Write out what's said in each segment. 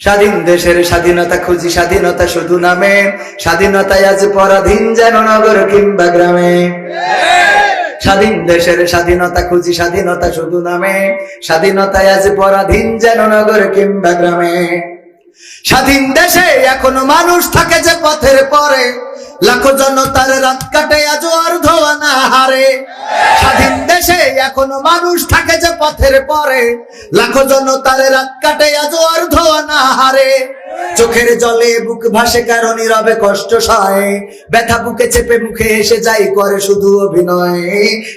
স্বাধীন দেশের স্বাধীনতা খুঁজি, স্বাধীনতা শুধু নামে। স্বাধীনতায় আজ পরাধীন যেন নগর কিংবা গ্রামে। স্বাধীন দেশের স্বাধীনতা খুঁজি, স্বাধীনতা শুধু নামে। স্বাধীনতায় আজ পরাধীন যেন নগর কিংবা গ্রামে। স্বাধীন দেশে এখনও মানুষ থাকে যে পথের পরে। লাখো জনতার রাত কাটে, আজ অর্ধ আনা হারে স্বাধীন দেশে এখনও মানুষ থাকে যে পথের পরে। লাখো জনতার রাত কাটে, আজ অর্ধ আনা হারে চোখের জলে বুক ভাসে কারও নীরবে কষ্ট সয়। ব্যথা বুকে চেপে মুখে এসে যাই, করে শুধু অভিনয়।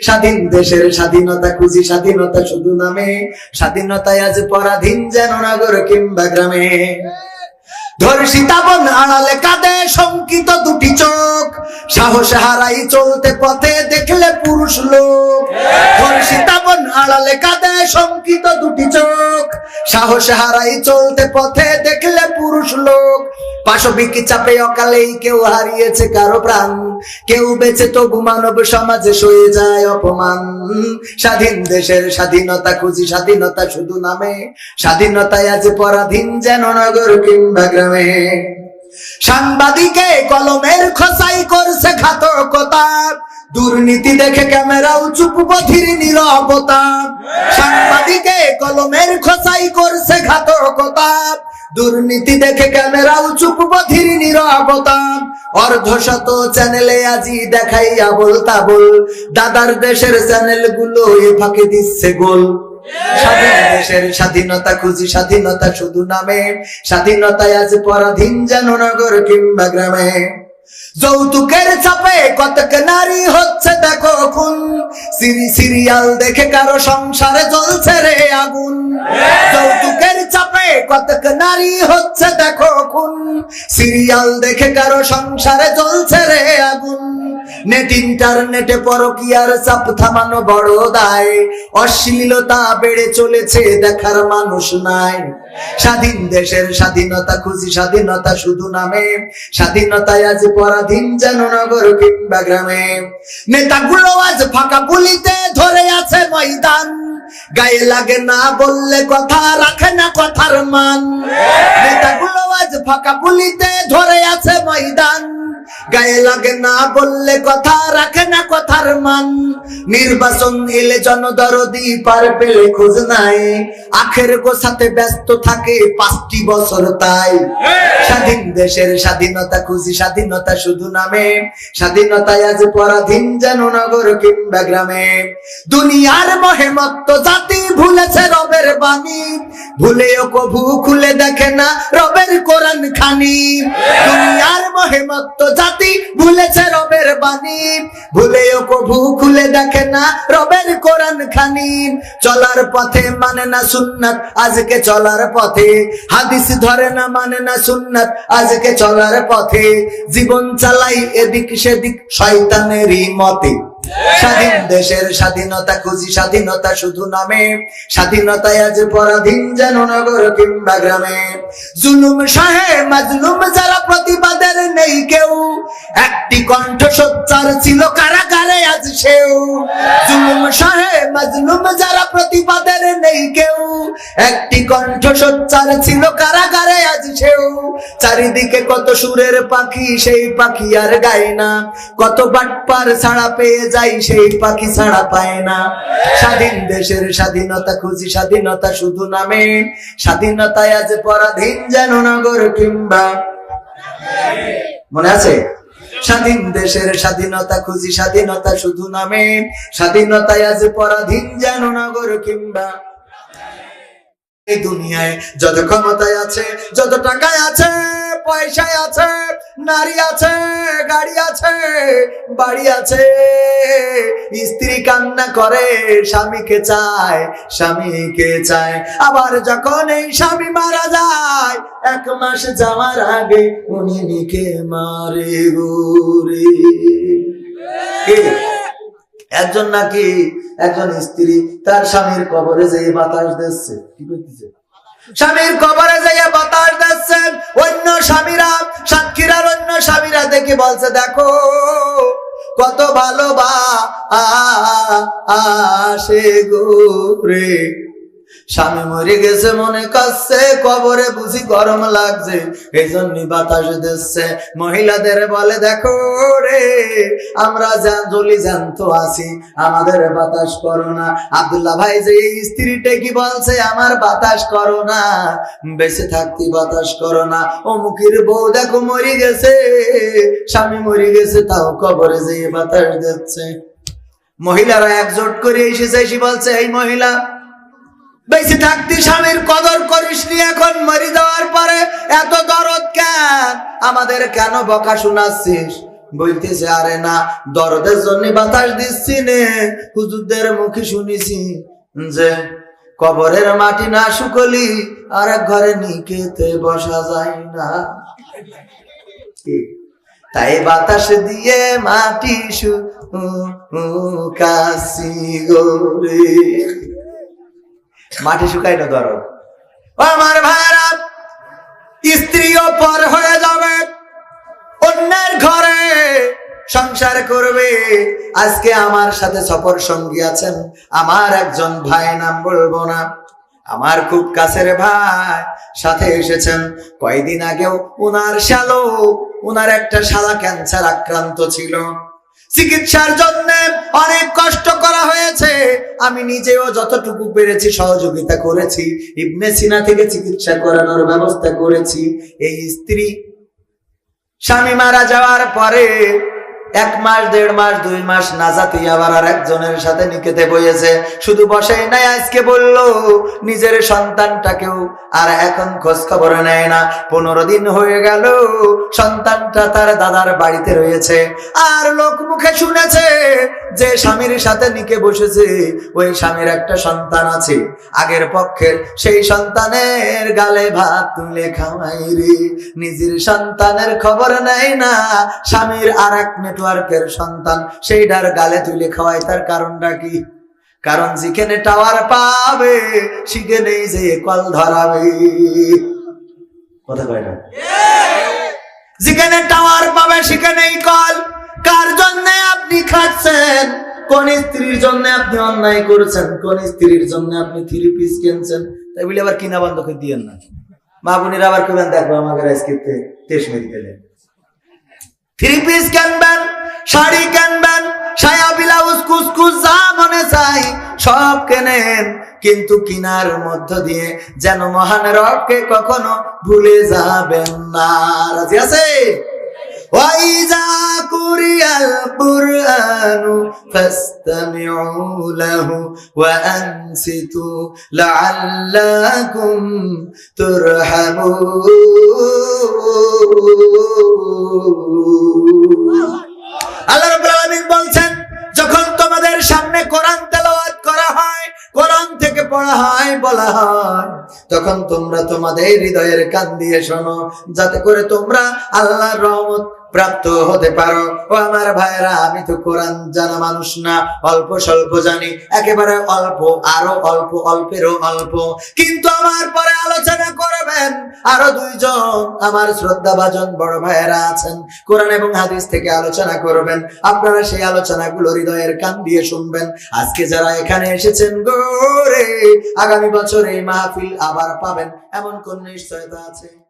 স্বাধীন দেশের স্বাধীনতা খুঁজি, স্বাধীনতা শুধু নামে। স্বাধীনতায় আজ পরাধীন যেন নগর কিংবা গ্রামে। ধর্ষিতা বন আড়ালে কাঁদে, শঙ্কিত সাহস হারাই চলতে পথে দেখলে পুরুষ লোক। ধর্ষিতা বন আড়ালে কাঁদে শঙ্কিত দুটি চোখ। সাহস হারাই চলতে পথে দেখলে পুরুষ লোক। পাশবিক চাপে অকালেই কেউ হারিয়েছে কারও প্রাণ। কেউ বেঁচে তবু মানব সমাজে সয়ে যায় অপমান। স্বাধীন দেশের স্বাধীনতা খুঁজি স্বাধীনতা শুধু নামে। স্বাধীনতায় আজ পরাধীন যেন নগর কিংবা গ্রামে। সাংবাদিকে কলমের খোসাই করছে ঘাতকতা দুর্নীতি দেখে ক্যামেরাও চুপ বধির নীরবতা সাংবাদিকে কলমের খোসাই করছে ঘাতকতা দুর্নীতি দেখে ক্যামেরাও চুপ বধির নীরবতা অর্ধশত চ্যানেলে আজি দেখাই আবল তাবল। দাদার দেশের চ্যানেলগুলো এ ফাঁকে দিচ্ছে গোল। স্বাধীনতা খুঁজি, স্বাধীনতা শুধু নামে। স্বাধীনতায় আজ পরাধীন যেন নগর কিংবা গ্রামে। যৌতুকের চাপে কতক নারী হচ্ছে দেখো খুন। সিরি, সিরিয়াল দেখে কারও সংসারে জ্বলছে রে আগুন। যৌতুকের নারী হচ্ছে দেখো খুন। সিরিয়াল দেখে কারও সংসারে রে আগুন। নেট ইন্টারনেটে পরকিয়ার চাপ থামানো বড় দায়। অশ্লীলতা বেড়ে চলেছে, দেখার মানুষ নাই। স্বাধীন দেশের স্বাধীনতা খুঁজি, স্বাধীনতা শুধু নামে। স্বাধীনতায় আজ পরাধীন যেন নগর কিংবা গ্রামে। নেতাগুলো আজ ফাঁকা পুলিতে ধরে আছে ময়দান। গায়ে লাগে না বললে কথা রাখে না কথার মান। নেতাগুলো আজ ফাঁকা পুলিতে ধরে আছে ময়দান। গায়ে লাগে না বললে কথা, রাখে না কথার মান। নির্বাচন এলে জনদরদি পার পেলে খোঁজ নাই। আখের গোছাতে ব্যস্ত থাকে পাঁচটি বছর তাই। স্বাধীন দেশের স্বাধীনতা খুঁজি, স্বাধীনতা শুধু নামে। স্বাধীনতায় আজ পরাধীন যেন নগর কিংবা গ্রামে। দুনিয়ার মহেমত্ত জাতি ভুলেছে রবের বাণী। ভুলেও কভু খুলে দেখে না রবের কোরআন খানি। দুনিয়ার মহেমত্ত জাতি ভুলেছে রবের বাণী। ভুলেও কভু খুলে দেখে না রবের কোরআন খানি। চলার পথে মানে না সুন্নাত, আজকে চলার পথে। হাদিস ধরে না মানে না সুন্নাত, আজকে চলার পথে। জীবন চালাই এদিক সেদিক শয়তানেরই মতে। স্বাধীন দেশের স্বাধীনতা খুঁজি, স্বাধীনতা শুধু নামে। স্বাধীনতায় আজ পরাধীন যেন নগর কিংবা গ্রামে। জুলুম সাহে মাজলুম যারা প্রতিবাদের নেই কেউ। একটি কণ্ঠ সোচ্চার ছিল কারাগারে আজ সেও। জুলুম সাহে মাজলুম যারা প্রতিবাদের নেই কেউ। একটি কণ্ঠ সোচ্চার ছিল কারাগারে আজ সেও। চারিদিকে কত সুরের পাখি, সেই পাখি আর গায় না। কত বাটপার ছাড়া পেয়ে যাই সেই পাখি ছাড়া পায় না। স্বাধীন দেশের স্বাধীনতা খুঁজি, স্বাধীনতা শুধু নামে। স্বাধীনতায় আজ পরাধীন যেন নগর কিংবা মনে আছে? স্বাধীন দেশের স্বাধীনতা খুঁজি, স্বাধীনতা শুধু নামে। স্বাধীনতায় আজ পরাধীন যেন নগর কিংবা এই দুনিয়ায় যত ক্ষমতায় আছে, যত টাকায় আছে, পয়সায় আছে, নারী আছে, গাড়ি আছে, বাড়ি আছে, স্ত্রী কান্না করে, স্বামীকে চায় স্বামীকে চায় আবার যখন এই স্বামী মারা যায়, এক মাস যাওয়ার আগে উনি নিকে মারে গোরে? একজন নাকি একজন স্ত্রী, তার স্বামীর কবরে যেয়ে বাতাস দিচ্ছে। কি করতেছে? স্বামীর কবরে যাইয়া বাতাস দিচ্ছেন। অন্য স্বামীরা, সাক্ষীরার অন্য স্বামীরা দেখে বলছে, দেখো, কত ভালোবা আসে গো রে। স্বামী মরে গেছে, মনে কাছে কবরে বুঝি গরম লাগছে এই জন্য বাতাস দিচ্ছে। মহিলাদের বলে, দেখো রে, আমরা যা- জলি জানত আছি, আমাদের বাতাস করো না। আব্দুল্লাহ ভাই, যে এই স্ত্রীটা কি বলছে, আমার বাতাস করো না, বেঁচে থাকতে বাতাস করো না। অমুকের বউ, দেখো, মরে গেছে, স্বামী মরে গেছে, তাও কবরে যে বাতাস দিচ্ছে। মহিলারা একজোট করে এসেছে এসে বলছে, এই মহিলা বেঁচে থাকতে স্বামীর কদর করিস নি এখন, মরি যাওয়ার পরে এত দরদ কেন? আমাদের কেন বকা শোনাচ্ছিস? বলতেছে, আরে না, দরদের জন্য বাতাস দিচ্ছি নে। হুজুরদের মুখে শুনেছি যে, কবরের মাটি না শুকলি, আর এক ঘরে নিকেতে বসা যায় না? তাই বাতাস দিয়ে মাটি শুকাছি গোরে মাটি শুকাই না ধরো। আমার ভাইরা স্ত্রীও পর হয়ে যাবে, অন্যের ঘরে সংসার করবে। আজকে আমার সাথে সফর সঙ্গী আছেন, আমার একজন ভাই নাম বলব না। আমার খুব কাছের ভাই, সাথে এসেছেন কয়দিন আগেও। উনার শ্যালক উনার একটা শালা ক্যান্সার আক্রান্ত ছিল। চিকিৎসার জন্য অনেক কষ্ট করা হয়েছে। আমি নিজেও যতটুকু পেরেছি সহযোগিতা করেছি। ইবনে সিনা থেকে চিকিৎসা করানোর ব্যবস্থা করেছি। এই স্ত্রী স্বামী মারা যাওয়ার পরে এক মাস, দেড় মাস, দুই মাস না জাতি আবার আর একজনের সাথে নিকেতে বইয়েছে। শুধু বসেই নাই আজকে বলল, নিজের সন্তানটাকেও আর এখন খোঁজ খবর নেয় না। পনেরো দিন হয়ে গেল, সন্তানটা তার দাদার বাড়িতে রয়েছে। আর লোক মুখে শুনেছে যে স্বামীর সাথে নিকে বসেছে, ওই স্বামীর একটা সন্তান আছে। আগের পক্ষের সেই সন্তানের গালে ভাত তুলে খাওয়াই রে। নিজের সন্তানের খবর নেয় না, স্বামীর আর এক নেটওয়ার্কের সন্তান সেইটার গালে তুলে খাওয়ায়, তার কারণটা কি? কারণ যেখানে টাওয়ার পাবে, সেখানেই যে কল ধরাবে। কথা কয় না? যেখানে টাওয়ার পাবে, সেখানেই কল। কার জন্য আপনি খাচ্ছেন? কোন স্ত্রীর জন্য আপনি অন্যায় করেছেন? কোন স্ত্রীর জন্য আপনি থ্রি পিস কিনছেন? তাই বলে আবার কিনা বন্ধ দিয়েন না। মা বোনেরা আবার কেবেন দেখব আমাকে আজকে তেইশ মেডিকেলে থ্রি পিস কিনবেন শাড়ি কিনবেন সায়া ব্লাউজ কুসকুস যা মনে চাই সব কেনেন। কিন্তু কিনার মধ্য দিয়ে যেন মহান রবকে কখনো ভুলে যাবেন না। রাজি আছে? وإذا قرئ القرآن فاستمعوا له وأنصتوا لعلكم ترحمون আল্লাহ রাব্বুল আলামিন বলছেন পড়া হয়, বলা হয়। তখন তোমরা তোমাদের হৃদয়ের কান দিয়ে শোনো, যাতে করে তোমরা আল্লাহর রহমত প্রাপ্ত হতে পারো। ও আমার ভাইরা আমি তো কোরআন জানা মানুষ না, অল্প স্বল্প জানি। একেবারে অল্প, আরও অল্প, অল্পেরও অল্প। কিন্তু আমার পরে আলোচনা আরও দুইজন আমার শ্রদ্ধা ভাজন বড় ভাইয়েরা আছেন। কোরআন এবং হাদিস থেকে আলোচনা করবেন। আপনারা সেই আলোচনা গুলো হৃদয়ের কান দিয়ে শুনবেন। আজকে যারা এখানে এসেছেন, গোরে, আগামী বছর এই মাহফিল আবার পাবেন। এমন কোন নিশ্চয়তা আছে?